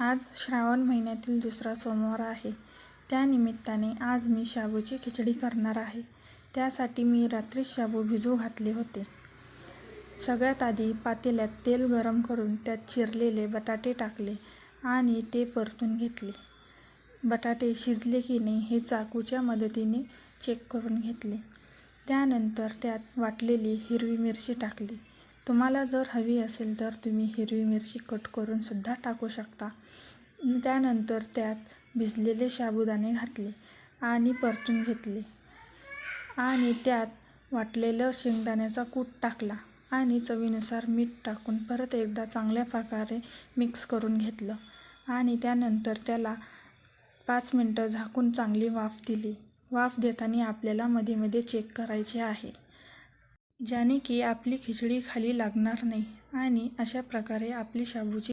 आज श्रावण महिन्यातील दुसरा सोमवार आहे. त्यानिमित्ताने आज मी शाबूची खिचडी करणार आहे. त्यासाठी मी रात्री शाबू भिजू घातले होते. सगळ्यात आधी पातेल्यात तेल गरम करून त्यात चिरलेले बटाटे टाकले आणि ते परतून घेतले. बटाटे शिजले की नाही हे चाकूच्या मदतीने चेक करून घेतले. त्यानंतर त्यात वाटलेली हिरवी मिरची टाकली. तुम्हाला जर हवी असेल तर तुम्ही हिरवी मिरची कट करून सुद्धा टाकू शकता. त्यानंतर त्यात भिजलेले साबुदाणे घातले आणि परतून घेतले. आणि त्यात वाटलेलं शेंगदाण्याचा कूट टाकला आणि चवीनुसार मीठ टाकून परत एकदा चांगल्या प्रकारे मिक्स करून घेतलं. आणि त्यानंतर त्याला पाच मिनटं झाकून चांगली वाफ दिली. वाफ देताना आपल्याला मध्ये मध्ये चेक करायचे आहे. ज्याने की आपली खिचडी खाली लागणार नाही. आणि अशा प्रकारे आपली शाबूची